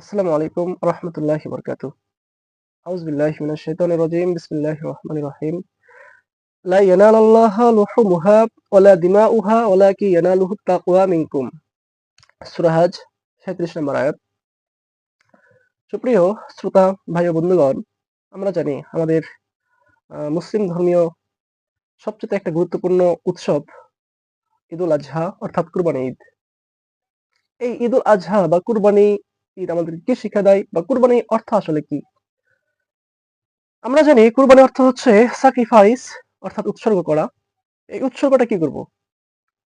আসসালামু আলাইকুম রহমতুল্লাহ বরকাত আউজবিল্লাহ রাজিম। রহমানির রহিম। লা লুহুমুহা ওয়ালা দিমাউহা ইয়ানালুহু তাকওয়া মিনকুম। সূরা হাজ 37 নম্বর আয়াত। সুপ্রিয় শ্রোতা, ভাই ও বন্ধুগণ, আমরা জানি আমাদের মুসলিম ধর্মীয় সবচেয়ে একটা গুরুত্বপূর্ণ উৎসব ঈদুল আজহা, অর্থাৎ কুরবানি ঈদ। এই ঈদুল আজহা বা কুরবানি ঈদ আমাদেরকে শিক্ষা দেয় বা কুরবানি অর্থ আসলে কি? আমরা জানি কুরবানি অর্থ হচ্ছে স্যাক্রিফাইস অর্থাৎ উৎসর্গ করা। এই উৎসর্গটা কি করব?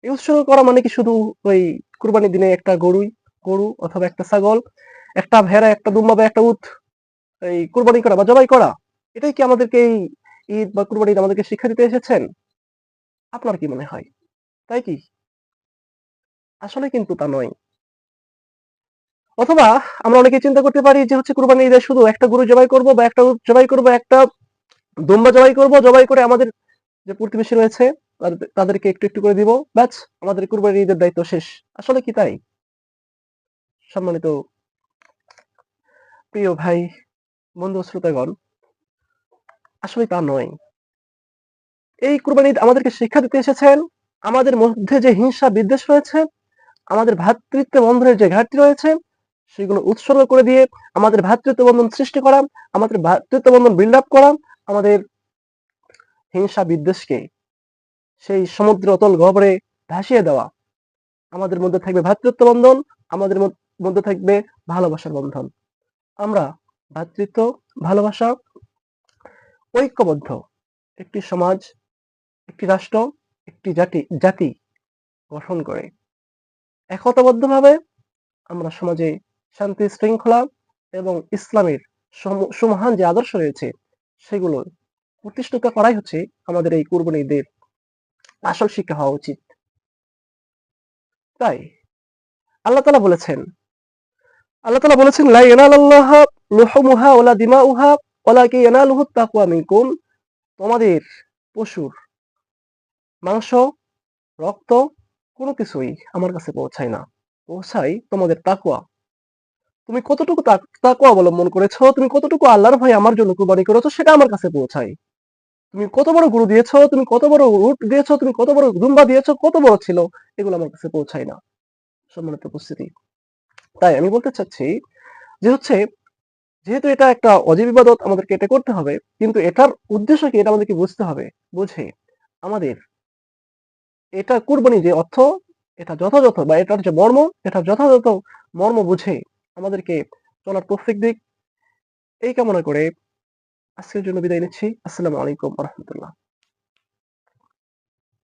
এই উৎসর্গ করা মানে কি শুধু ওই কুরবানির দিনে একটা গরুই, গরু অথবা একটা ছাগল, একটা ভেড়া, একটা দুম্বা বা একটা উট এই কুরবানি করা বা জবাই করা? এটাই কি আমাদেরকে এই ঈদ বা কুরবানি আমাদেরকে শিক্ষা দিতে এসেছেন? আপনার কি মনে হয়? তাই কি? আসলে কিন্তু তা নয়। অথবা আমরা অনেকে চিন্তা করতে পারি যে হচ্ছে কুরবানি ঈদে শুধু একটা গরু জবাই করব বা একটা জবাই করব, একটা দুম্বা জবাই করব, জবাই করে আমাদের যে প্রতিবেশী রয়েছে তাদের- তাদেরকে একটু একটু করে দিব। ব্যাস, আমাদের কুরবানি ঈদের দায়িত্ব শেষ। আসলে কি তাই? সম্মানিত প্রিয় ভাই, বন্ধু, শ্রোতাগণ, আসলে তা নয়। এই কুরবানি আমাদেরকে শিক্ষা দিতে এসেছেন। আমাদের মধ্যে যে হিংসা বিদ্বেষ রয়েছে, আমাদের ভ্রাতৃত্ব বন্ধনের যে ঘাটতি রয়েছে সেগুলো উৎসর্গ করে দিয়ে আমাদের ভ্রাতৃত্ব বন্ধন সৃষ্টি করা আমাদের ভ্রাতৃত্ব বন্ধন বিল্ড আপ করা আমাদের হিংসা বিদ্বেষকে সেই সমুদ্র অতল গহ্বরে ভাসিয়ে দেওয়া। আমাদের মধ্যে থাকবে ভ্রাতৃত্ব বন্ধন আমাদের মধ্যে থাকবে ভালোবাসার বন্ধন। আমরা ভ্রাতৃত্ব ভালোবাসা, ঐক্যবদ্ধ। একটি সমাজ, একটি রাষ্ট্র, একটি জাতি জাতি গঠন করে। একতাবদ্ধভাবে আমরা সমাজে শান্তি শৃঙ্খলা এবং ইসলামের সম- সুমহান যে আদর্শ রয়েছে, সেগুলো প্রতিষ্ঠিত করাই হচ্ছে আমাদের এই কুরবানি ঈদের আসল শিক্ষা হওয়া উচিত। তাই আল্লাহ তালা বলেছেন, আল্লাহ তালা বলেছেন লাই লা ইয়ানালাল্লাহা লুহুমুহা ওয়ালা দিমাউহা ওয়ালাকি ইয়ানালুহু তাকওয়া মিনকুম। তোমাদের পশুর মাংস, রক্ত কোনো কিছুই আমার কাছে পৌঁছায় না। পৌঁছায় তোমাদের তাকওয়া তুমি কতটুকু তাক- অবলম্বন করেছ? তুমি কতটুকু আল্লাহর ভয় আমার জন্য কুরবানি করেছ সেটা আমার কাছে পৌঁছায়। তুমি কত বড় গরু দিয়েছ? তুমি কত বড় উট দিয়েছ? তুমি কত বড় দুম্বা দিয়েছ? কত বড় ছিল? এগুলো আমার কাছে পৌঁছায় না। সম্মানিত উপস্থিতি। তাই আমি বলতে চাচ্ছি যে হচ্ছে, যেহেতু এটা একটা অজীব ইবাদত আমাদেরকে এটা করতে হবে, কিন্তু এটার উদ্দেশ্য কি? এটা আমাদেরকে বুঝতে হবে, বুঝে আমাদের এটা কুরবানি যে অর্থ, এটা যথাযথ বা এটার যে মর্ম এটা যথাযথ মর্ম বুঝে আমাদেরকে চলার প্রত্যেক দিক। এই কামনা করে আজকের জন্য বিদায় নিচ্ছি। আসসালামু আলাইকুম রহমতুল্লাহ।